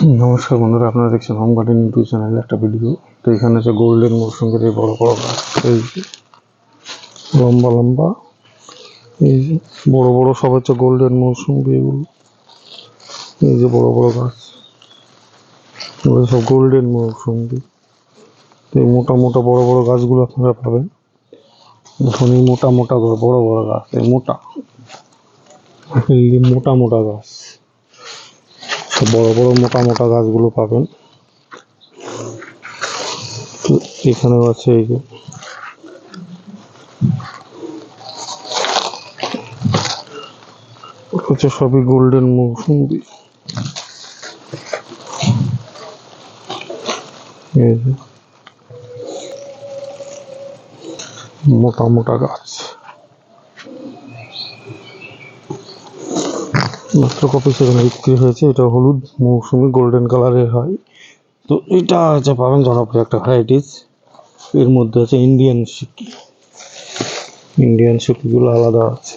নমস্কার বন্ধুরা, আপনারা দেখছেন হোম গার্ডেন ইউটিউব চ্যানেলে একটা ভিডিও তো এখানে আছে গোল্ডেন মৌসুমের এই বড় বড় গাছ, এই যে লম্বা লম্বা, এই যে বড় বড় সব হচ্ছে গোল্ডেন মৌসুম এগুলো, এই যে বড় বড় গাছ সব গোল্ডেন মৌসুম এই মোটা মোটা বড় বড় গাছগুলো আপনারা পাবেন। এখন এই মোটা মোটা বড় বড় গাছ, এই মোটা মোটা মোটা গাছ। বড় বড় মোটা মোটা গাছগুলো পাবেন। এখানেও আছে এই যে। হচ্ছে সবই গোল্ডেন মৌসুমি। মোটা মোটা গাছ। মাত্র কপি সেখানে বিক্রি হয়েছে? এটা হলুদ, মৌসুমি গোল্ডেন কালারের হয়। তো এটা হচ্ছে পাবেন জনপ্রিয় একটা ভ্যারাইটিস এর মধ্যে আছে ইন্ডিয়ান সিকি ইন্ডিয়ান সিকিগুলো আলাদা আছে।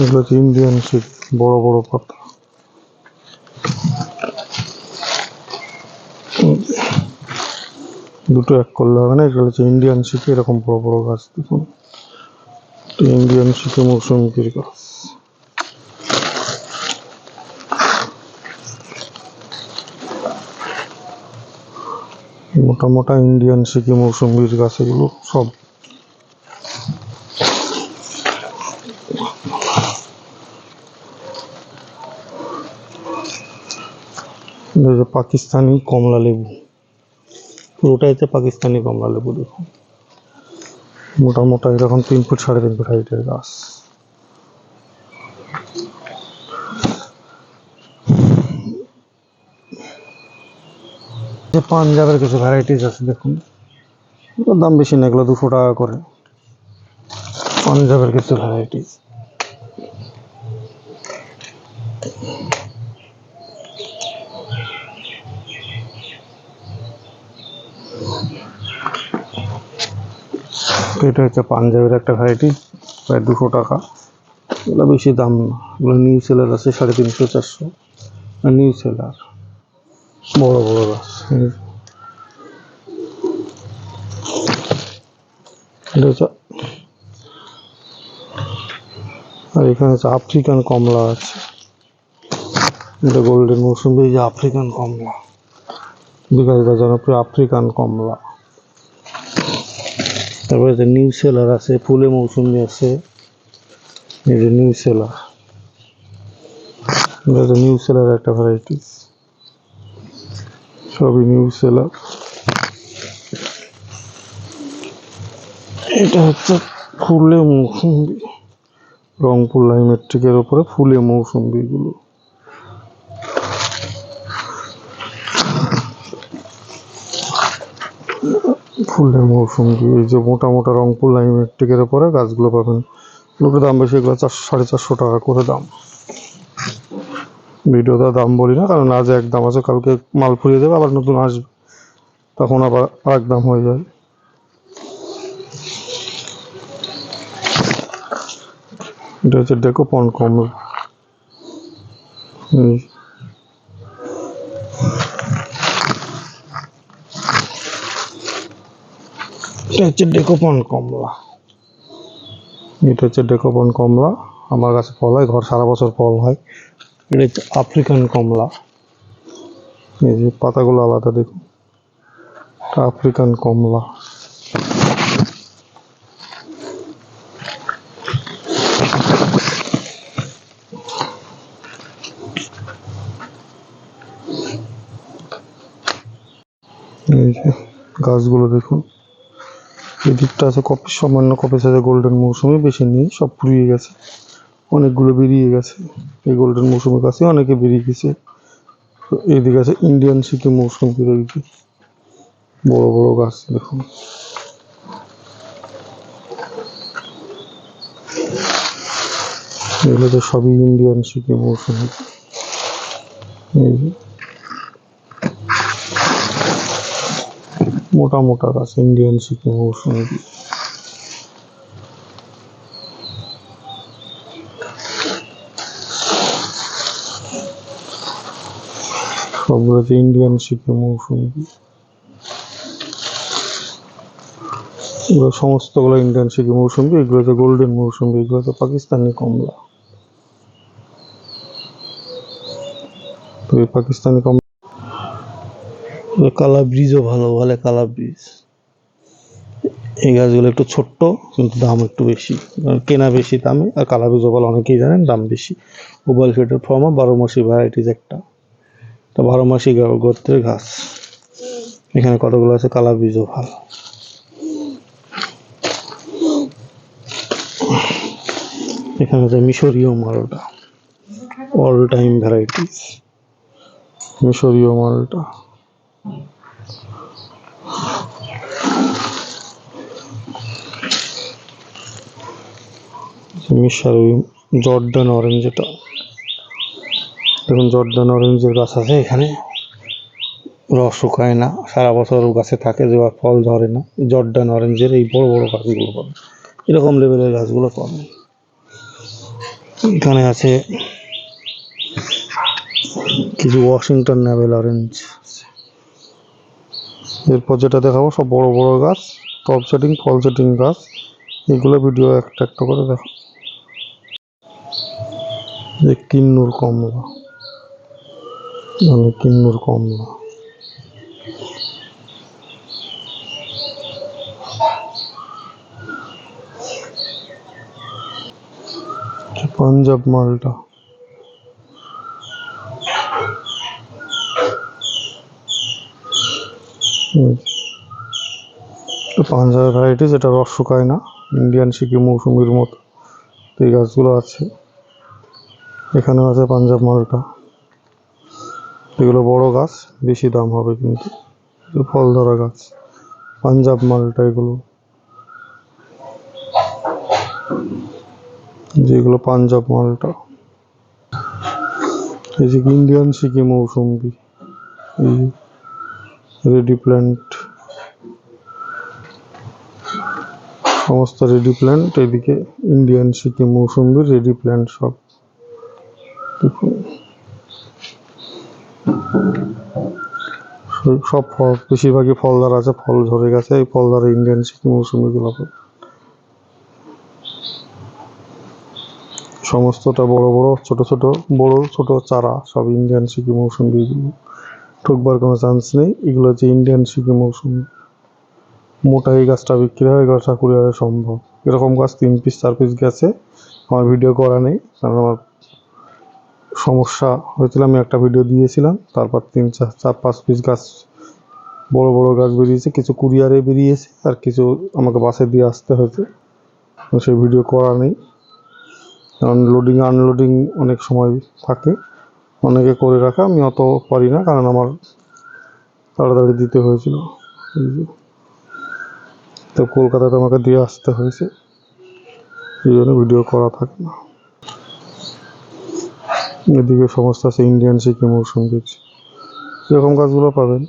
এগুলো হচ্ছে ইন্ডিয়ান সিক বড় বড় পাতা। দুটো এক করলে হবে না এগুলো হচ্ছে ইন্ডিয়ান সিকি এরকম বড় বড় গাছ দেখুন। ইন্ডিয়ান সিকি মৌসুমির গাছ মোটা মোটা ইন্ডিয়ান সিকি মৌসুমির গাছ এগুলো সব। পাকিস্তানি কমলা লেবু। পুরোটাই হচ্ছে পাকিস্তানি কমলা লেবু দেখুন। মোটা মোটা এরকম তিন ফুট সাড়ে তিন ফুট হাইটের গাছ। পাঞ্জাবের কিছু ভ্যারাইটিস আছে, দেখুন। এগুলোর দাম বেশি না, এগুলো দুশো টাকা করে। পাঞ্জাবের কিছু ভ্যারাইটিস এটা হচ্ছে পাঞ্জাবের একটা ভ্যারাইটি প্রায় দুশো টাকা। এগুলো বেশি দাম না। এগুলো নিউ সেলার আছে, সাড়ে তিনশো, চারশো। নিউ সেলার বড় বড় গাছ এটা আর এখানে হচ্ছে আফ্রিকান কমলা আছে। এটা গোল্ডেন মৌসুমি, এই যে আফ্রিকান কমলা। বিকাশটা জনপ্রিয় আফ্রিকান কমলা। তারপরে যে নিউ সেলার আছে, ফুলে মৌসুমি আছে, এই যে নিউ সেলার এটা নিউ সেলার একটা ভ্যারাইটিস সবই নিউ সেলার এটা হচ্ছে ফুলে মৌসুম্বি রংপুর লাইমেট্রিকের ওপরে ফুলে মৌসুম্বিগুলো ফুলে মৌসুম্বি এই যে মোটা মোটা রংপুর লাইমেট্রিকের ওপরে গাছগুলো পাবেন। এগুলোর দাম বেশি, এগুলো চারশো সাড়ে চারশো টাকা করে দাম। ভিডিওতে দাম বলি না, কারণ আজ এক দাম আছে, কালকে মাল ফুরিয়ে যাবে, আবার নতুন আসবে। তখন আবার আরেক দাম হয়ে যায় এটা হচ্ছে ডেকোপন কমলা হুম। এটা হচ্ছে ডেকোপন কমলা এটা হচ্ছে ডেকোপন কমলা আমার কাছে ফল হয়, ঘর সারা বছর ফল হয়। এটা আফ্রিকান কমলা। এই যে পাতাগুলো আলাদা, দেখুন। আফ্রিকান কমলা। এই যে গাছগুলো, দেখুন। এই দিকটা আছে কপি, সামান্য কপি সাথে গোল্ডেন মৌসুমি বেশি নেই সব ফুরিয়ে গেছে। অনেকগুলো বেরিয়ে গেছে। এই গোল্ডেন মৌসুমের কাছে অনেকে বেরিয়ে গেছে। তো এইদিকে আছে ইন্ডিয়ান সিকি মৌসুম রয়েছে বড় বড় গাছ, দেখুন। এগুলো তো সবই ইন্ডিয়ান সিকি মৌসুম। মোটা মোটা গাছ ইন্ডিয়ান সিকি মৌসুমি। সবগুলো হচ্ছে ইন্ডিয়ান শিখে মৌসুমি এগুলো সমস্তগুলো ইন্ডিয়ান শিখে মৌসুমি এগুলো হচ্ছে গোল্ডেন মৌসুমি এগুলো হচ্ছে পাকিস্তানি কমলা। তো পাকিস্তানি কমলা কালা ব্রিজও ভালো বলে কালা ব্রিজ এই গাছগুলো একটু ছোট্ট, কিন্তু দাম একটু বেশি। কেনা বেশি দামে, আর কালা ব্রিজও বলে অনেকেই জানেন দাম বেশি। ওভাল ফিটের ফর্মা বারো মাসি ভ্যারাইটিস একটা। তা বারো মাসি গোত্রের গাছ এখানে কতগুলো আছে? কালা বীজও ভালো। এখানে আছে মিশরীয় মালটা। অল টাইম ভ্যারাইটিস মিশরীয় মালটা। মিশরীয়, জর্ডান অরেঞ্জ এটা দেখুন জর্ডান অরেঞ্জের গাছ আছে এখানে। রস শুকায় না, সারা বছর গাছে থাকে যে ফল ধরে না। জর্ডান অরেঞ্জের এই বড় বড় গাছগুলো পাবেন এরকম লেভেলের গাছগুলো পাবেন এখানে আছে কিছু ওয়াশিংটন নেভেল অরেঞ্জ এরপর যেটা দেখাবো, সব বড় বড় গাছ টপ সেটিং ফল সেটিং গাছ। এগুলো ভিডিও একটা একটা করে দেখো যে কিন্নুর কমলা। মানে কিন্নুর কমলা পাঞ্জাব মালটা? হুম। তো পাঞ্জাব ভ্যারাইটিস এটা রস শুকায় না ইন্ডিয়ান সিকিম মৌসুমির মতো। এই গাছগুলো আছে। এখানে আছে পাঞ্জাব মালটা। এগুলো বড় গাছ, বেশি দাম হবে কিন্তু। ফল ধরা গাছ, পাঞ্জাব মালটা এগুলো। যেগুলো পাঞ্জাব মালটা। এই যে ইন্ডিয়ান সিকি মৌসুম্বি এই রেডি প্ল্যান্ট। সমস্ত রেডি প্ল্যান্ট, এদিকে ইন্ডিয়ান সিকি মৌসুম্বির রেডি প্ল্যান্ট সব। দেখুন। সব- ফল, বেশিরভাগই ফলদার আছে, ফল ধরে গেছে, এই ফলদার ইন্ডিয়ান সিকিম মৌসুমিগুলো পাবেন। সমস্তটা বড় বড়, ছোট ছোট, বড় ছোট চারা, সব ইন্ডিয়ান সিকিম মৌসুমি ঠকবার কোনো চান্স নেই, এগুলো হচ্ছে ইন্ডিয়ান সিকিম মৌসুমি। মোটা এই গাছটা বিক্রি হয় গাছটা কুড়ি সম্ভব। এরকম গাছ তিন পিস চার পিস গেছে, আমার ভিডিও করা নেই, কারণ আমার সমস্যা হয়েছিল, আমি একটা ভিডিও দিয়েছিলাম, তারপর তিন চার চার পাঁচ পিস গাছ, বড় বড় গাছ বেরিয়েছে, কিছু কুরিয়ারে বেরিয়েছে, আর কিছু আমাকে বাসে দিয়ে আসতে হয়েছে। সেই ভিডিও করা নেই। কারণ লোডিং আনলোডিং অনেক সময় থাকে। অনেকে করে রাখা, আমি অত পারি না, কারণ আমার তাড়াতাড়ি দিতে হয়েছিল। তো কলকাতাতে আমাকে দিয়ে আসতে হয়েছে। এই জন্য ভিডিও করা থাকে না। এদিকে সমস্ত আছে ইন্ডিয়ান সিকিম মৌসুম দেখছি এরকম গাছগুলো পাবেন,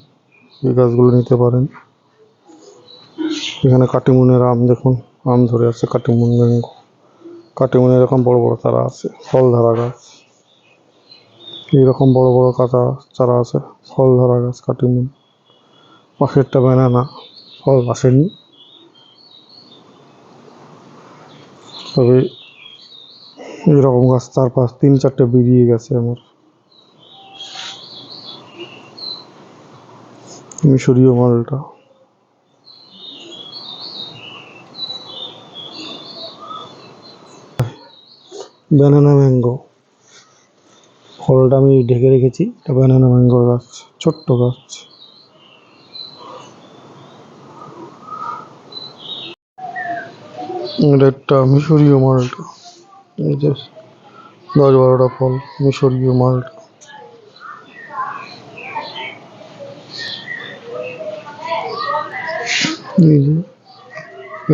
এই গাছগুলো নিতে পারেন। এখানে কাটিমুনের আম দেখুন, আম ধরে আছে কাটিমুন ম্যাঙ্গো কাটিমুন এরকম বড় বড় চারা আছে ফল ধরা গাছ। এইরকম বড় বড় কাঁচা চারা আছে ফল ধরা গাছ, কাটিমুন। পাশেরটা ব্যানানা ফল আসেনি। তবে এরকম গাছ, চার পাঁচ, তিন চারটে বেরিয়ে গেছে আমার। মিশরীয় মালটা। ব্যানানা ম্যাঙ্গো ফলটা আমি ঢেকে রেখেছি, এটা ব্যানানা ম্যাঙ্গো গাছ, ছোট্ট গাছ। এটা একটা মিশরীয় মালটা। এই যে দশ বারোটা ফল মিশরীয় মালটা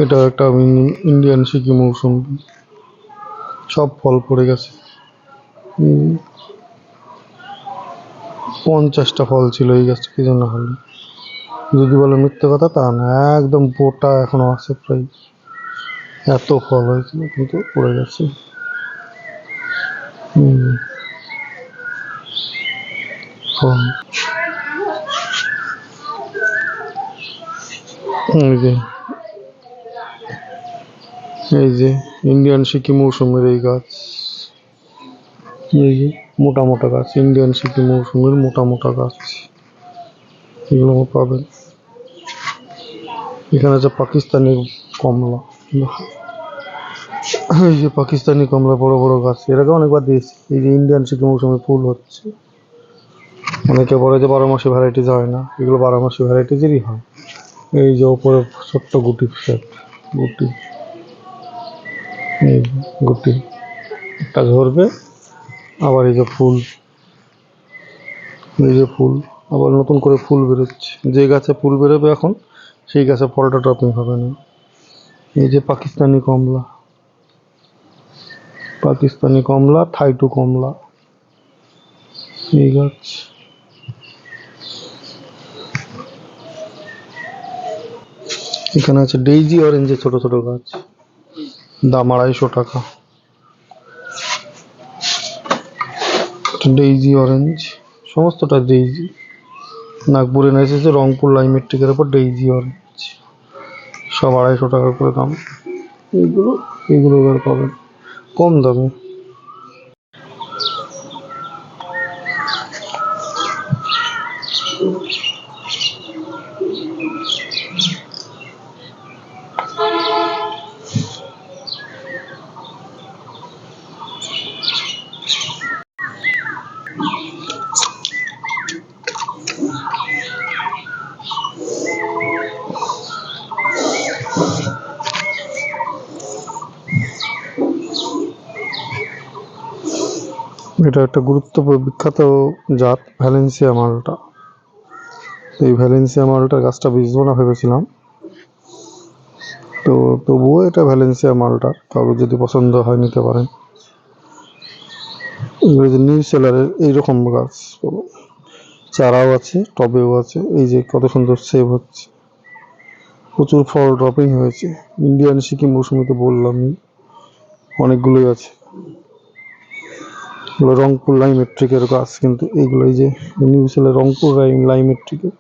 এটা একটা ইন্ডিয়ান সিকি মৌসুমি। সব ফল পড়ে গেছে। পঞ্চাশটা ফল ছিল এই গাছটা কি জন্য হলো? যদি বলে মিথ্যে কথা, তা না, একদম বোটা এখনও আছে প্রায়। এত ফল হয়েছিল, কিন্তু পড়ে গেছে। এরকম এই যে। এই যে ইন্ডিয়ান সিকি মৌসুমের এই গাছ। এই যে, মোটা মোটা গাছ। ইন্ডিয়ান সিকি মৌসুমের মোটা মোটা গাছ। এগুলো পাবেন। এখানে আছে পাকিস্তানি কমলা। এই যে পাকিস্তানি কমলা বড় বড় গাছ। এর অনেকবার দিয়েছি এই যে ইন্ডিয়ান সিকি মৌসুমের ফুল হচ্ছে। অনেকে বলে যে বারো মাসে ভ্যারাইটিস হয় না। এগুলো বারো মাসে ভ্যারাইটিসেরই হয়। এই যে ওপরে ছোট্ট গুটি সেট গুটি। এই গুটি। একটা ধরবে, আবার এই যে ফুল। এই যে ফুল, আবার নতুন করে ফুল বেরোচ্ছে। যে গাছে ফুল বেরোবে এখন, সেই গাছে ফলটা টপিং হবে না। এই যে পাকিস্তানি কমলা। পাকিস্তানি কমলা থাইটু কমলা। এই গাছ। এখানে আছে ডেইজি অরেঞ্জের ছোট ছোট গাছ। দাম আড়াইশো টাকা। ডেইজি অরেঞ্জ, সমস্তটা ডেইজি। নাগপুরে না এসেছে, রংপুর লাইমেট্রিকের ওপর ডেইজি অরেঞ্জ। সব আড়াইশো টাকা করে দাম। এইগুলো এগুলো এবার পাবেন। কম দামে। এটা একটা গুরুত্বপূর্ণ বিখ্যাত জাত, ভ্যালেন্সিয়া মালটা। তো এই ভ্যালেন্সিয়া মালটার গাছটা বীজবো না ভেবেছিলাম। তো তবুও এটা ভ্যালেন্সিয়া মালটা কারোর যদি পছন্দ হয় নিতে পারেন। নিউ সেলারের এইরকম গাছ। চারাও আছে, টবেও আছে, এই যে কত সুন্দর সেভ হচ্ছে। প্রচুর ফল ড্রপিং হয়েছে। ইন্ডিয়ান সিকিম মৌসুমি তো বললামই, অনেকগুলোই আছে। এগুলো রংপুর লাইমেট্রিকের গাছ। কিন্তু এইগুলো এই যে নিউ সেলের রংপুর লাইমেট্রিকের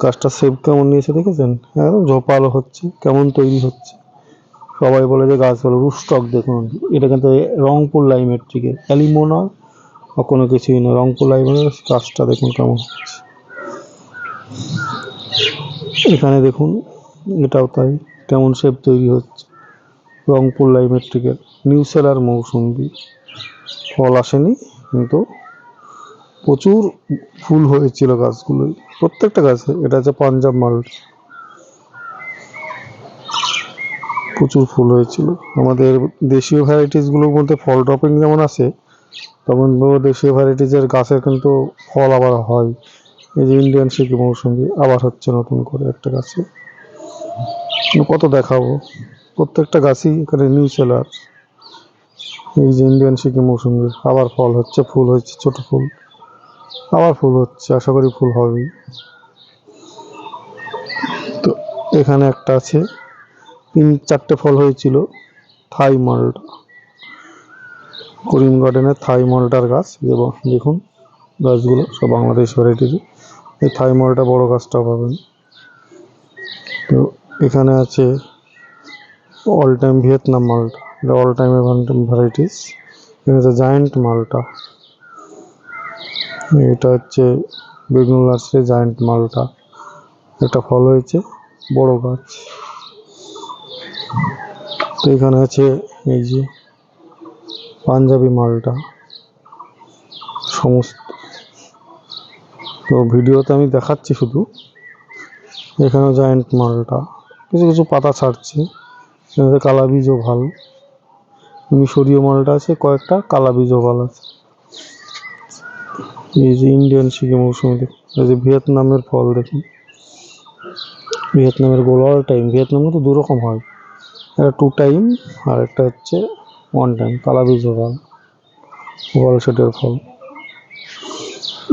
গাছটা সেভ কেমন নিয়েছে দেখেছেন? একদম ঝোপালো হচ্ছে, কেমন তৈরি হচ্ছে। সবাই বলে যে গাছ হলো রুস্টক দেখুন। এটা কিন্তু রংপুর লাইমেট্রিকের অ্যালিমোনা বা কোনো কিছুই না। রংপুর লাইমের গাছটা দেখুন কেমন। হচ্ছে এখানে দেখুন, এটাও তাই, কেমন শেপ তৈরি হচ্ছে। রংপুর লাইমেট্রিকের নিউ সেলার মৌসুম্বি ফল আসেনি, কিন্তু প্রচুর ফুল হয়েছিল গাছগুলোই প্রত্যেকটা গাছে, এটা হচ্ছে পাঞ্জাব মাল প্রচুর ফুল হয়েছিল। আমাদের দেশীয় ভ্যারাইটিসগুলোর মধ্যে ফল ড্রপিং যেমন আছে, তেমন দেশীয় ভ্যারাইটিসের গাছের কিন্তু ফল আবার হয়। এই যে ইন্ডিয়ান সিকি মৌসুমি আবার হচ্ছে নতুন করে একটা গাছে। কত দেখাবো? প্রত্যেকটা গাছই এখানে নিউ সেলার এই যে ইন্ডিয়ান সিকি মৌসুমি আবার ফল হচ্ছে, ফুল হচ্ছে ছোট ফুল। আবার ফুল হচ্ছে, আশা করি ফুল হবেই। তো এখানে একটা আছে, তিন, চারটে ফল হয়েছিল, থাই মালটা করিম গার্ডেনের থাই মালটার গাছ দেখুন, গাছগুলো সব বাংলাদেশ ভ্যারাইটির। এই থাই মালটা বড় গাছটা পাবেন। তো এখানে আছে, অল টাইম ভিয়েতনাম মালটা এটা অল টাইম ভ্যারাইটিস এখানে আছে জায়েন্ট মালটা এটা হচ্ছে বেগুন নার্সারি জায়েন্ট মালটা একটা ফল হয়েছে, বড় গাছ। তো এখানে আছে এই যে পাঞ্জাবি মালটা। সমস্ত। তো ভিডিওতে আমি দেখাচ্ছি শুধু। এখানে জায়েন্ট মালটা কিছু কিছু পাতা ছাড়ছে। এখানে কালা বীজও ভালো। মিশরীয় মালটা আছে, কয়েকটা কালা বীজও ভালো আছে। এই যে ইন্ডিয়ান সিকি মৌসুমি দেখুন এই যে ভিয়েতনামের ফল দেখুন। ভিয়েতনামের গোল অল টাইম ভিয়েতনামে তো দু রকম হয়। একটা টু টাইম আর একটা হচ্ছে ওয়ান টাইম কালা বীজ ওভাল ওভাল সেটের ফল।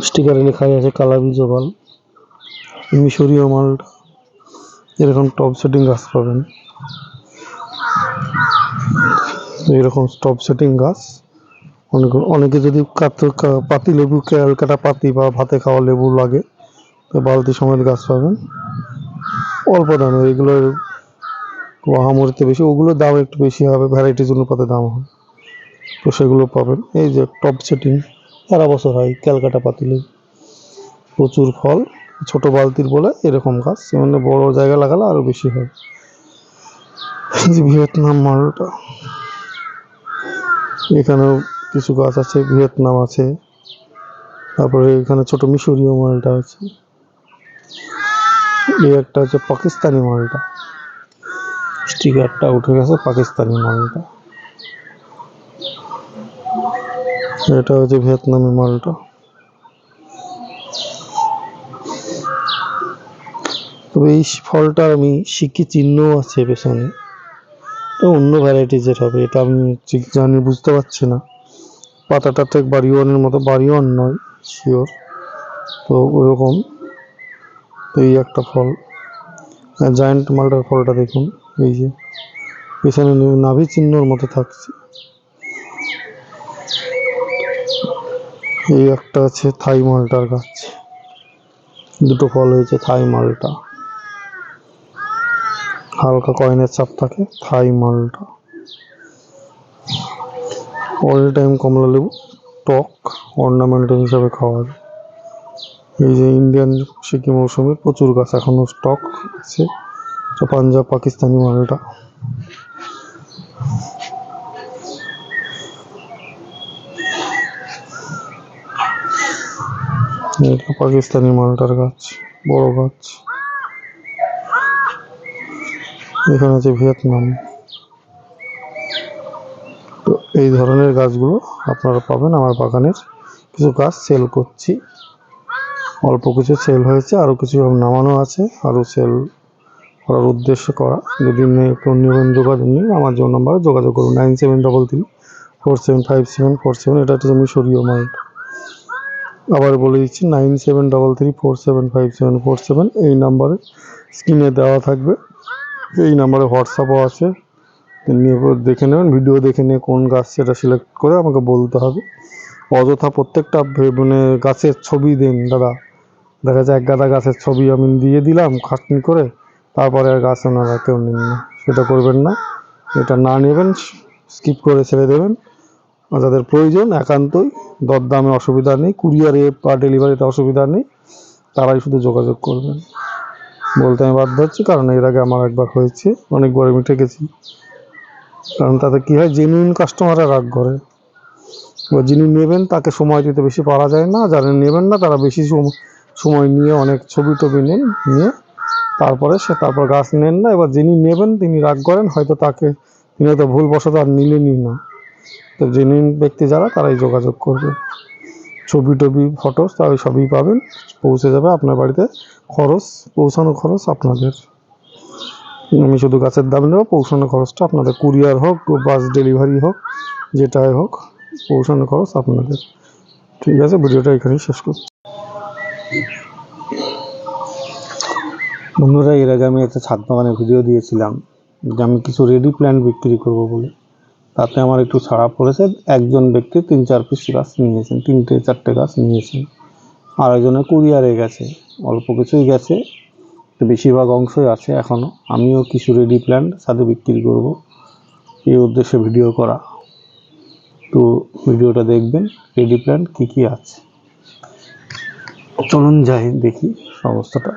স্টিকারে লেখাই আছে কালা বীজ ওভাল মিশরীয় মালটা। এরকম টপ সেটিং গাছ পাবেন। এরকম টপ সেটিং গাছ। অনেক, অনেকে যদি পাতি লেবু ক্যালকাটা পাতি বা ভাতে খাওয়া লেবু লাগে, তো বালতি সমেত গাছ পাবেন। অল্প দামে, এগুলোর মহামরিতে বেশি ওগুলোর দাম একটু বেশি হবে ভ্যারাইটিস অনুপাতে দাম হয় তো সেগুলো পাবেন। এই যে টপ সেটিং সারা বছর হয় ক্যালকাটা পাতিলে প্রচুর ফল, ছোট বালতির বলে এরকম গাছ মানে বড় জায়গা লাগালে আরও বেশি হয়। ভিয়েতনাম মালটা। এখানেও কিছু গাছ আছে, ভিয়েতনাম আছে। তারপরে এখানে ছোট মিশরীয় মালটা আছে। এই একটা হচ্ছে পাকিস্তানি মালটা। স্টিকারটা উঠে গেছে পাকিস্তানি মালটা। এটা হচ্ছে ভিয়েতনামি মালটা। তবে এই ফলটা আমি শিখি চিহ্ন আছে পেছনে। তো অন্য ভ্যারাইটিজের হবে, এটা আমি ঠিক জানি, বুঝতে পারছি না। পাতাটা ঠিক বাড়ি ওয়ানের মতো, বাড়ি ওয়ান নয় শিওর তো ওরকম, তো এই একটা ফল। জায়ান্ট মালটার ফলটা দেখুন, এই যে। পেছনে নাভি চিহ্নর মতো থাকছে। এই একটা আছে থাই মালটার গাছ। দুটো ফল হয়েছে থাই মালটা। হালকা কয়েনের চাপ থাকে, থাই মালটা। অল টাইম কমলা লেবু, টক অর্নামেন্টাল হিসাবে খাওয়া যায়। এই যে ইন্ডিয়ান সিকিম মৌসুমের প্রচুর গাছ এখনও স্টক আছে পাঞ্জাব, পাকিস্তানি মালটা। পাকিস্তানি মালটার গাছ, বড় গাছ। এখানে আছে ভিয়েতনাম। তো এই ধরনের গাছগুলো আপনারা পাবেন আমার বাগানের। কিছু গাছ সেল করছি। অল্প কিছু সেল হয়েছে আরও কিছু নামানো আছে আরও সেল করার উদ্দেশ্য করা। যদি কেউ নেবেন যোগাযোগ নিন, আমার জন্য নাম্বারে যোগাযোগ করুন। Nine seven double three four seven five seven four seven এটা হচ্ছে মিশরীয় মালটা আবার বলে দিচ্ছি nine seven double three four seven five seven four seven এই নাম্বারে স্ক্রিনে দেওয়া থাকবে। এই নাম্বারে হোয়াটসঅ্যাপও আছে। নিয়ে দেখে নেবেন ভিডিও দেখে নিয়ে কোন গাছ সেটা সিলেক্ট করে আমাকে বলতে হবে। অযথা প্রত্যেকটা মানে গাছের ছবি দিন দাদা। দেখা যায় এক গাদা গাছের ছবি আমি দিয়ে দিলাম খাটনি করে, তারপরে আর গাছ ওনারা কেউ নেন না। সেটা করবেন না। এটা না নেবেন স্কিপ করে ছেড়ে দেবেন। যাদের প্রয়োজন একান্তই, দরদামে অসুবিধা নেই। কুরিয়ারে বা ডেলিভারিতে অসুবিধা নেই। তারাই শুধু যোগাযোগ করবেন। বলতে আমি বাধ্য হচ্ছি, কারণ এর আগে আমার একবার হয়েছে, অনেকবার আমি ঠেকেছি। কারণ তাতে কী হয় জেনুইন কাস্টমাররা রাগ করে। এবার যিনি নেবেন, তাকে সময় দিতে বেশি পারা যায় না। যারা নেবেন না, তারা বেশি সম- সময় নিয়ে অনেক ছবি টবি নেন, নিয়ে তারপরে সে তারপর গাছ নেন না। এবার যিনি নেবেন, তিনি রাগ করেন, হয়তো তাকে তিনি হয়তো ভুলবশত আর নিলেনই না। তো জেনুইন ব্যক্তি যারা, তারাই যোগাযোগ করবে। ছবি টবি ফটো তাই সবই পাবেন। পৌঁছে যাবে আপনার বাড়িতে। খরচ, পৌঁছানো খরচ আপনাদের। আমি শুধু গাছের দাম নেব, পৌঁছানো খরচটা আপনাদের। কুরিয়ার হোক, বাস ডেলিভারি হোক, যেটাই হোক, পৌঁছানো খরচ আপনাদের। ঠিক আছে, ভিডিওটা এখানেই শেষ করছি। বন্ধুরা, এর আগে আমি একটা ছাদ বাগানের ভিডিও দিয়েছিলাম, যে আমি কিছু রেডি প্ল্যান্ট বিক্রি করব বলে। তাতে আমার একটু ছাড়া পড়েছে। একজন ব্যক্তি তিন, চার পিস গাছ নিয়েছেন, তিনটে, চারটে গাছ নিয়েছেন। আর একজনের কুরিয়ারে গেছে, অল্প কিছুই গেছে। বেশিরভাগ অংশই আছে এখনও আমিও কিছু রেডি প্ল্যান্ট সাথে বিক্রি করব। এই উদ্দেশ্যে ভিডিও করা। তো ভিডিওটা দেখবেন রেডি প্ল্যান্ট কী কী আছে। চলুন যাই দেখি সমস্তটা।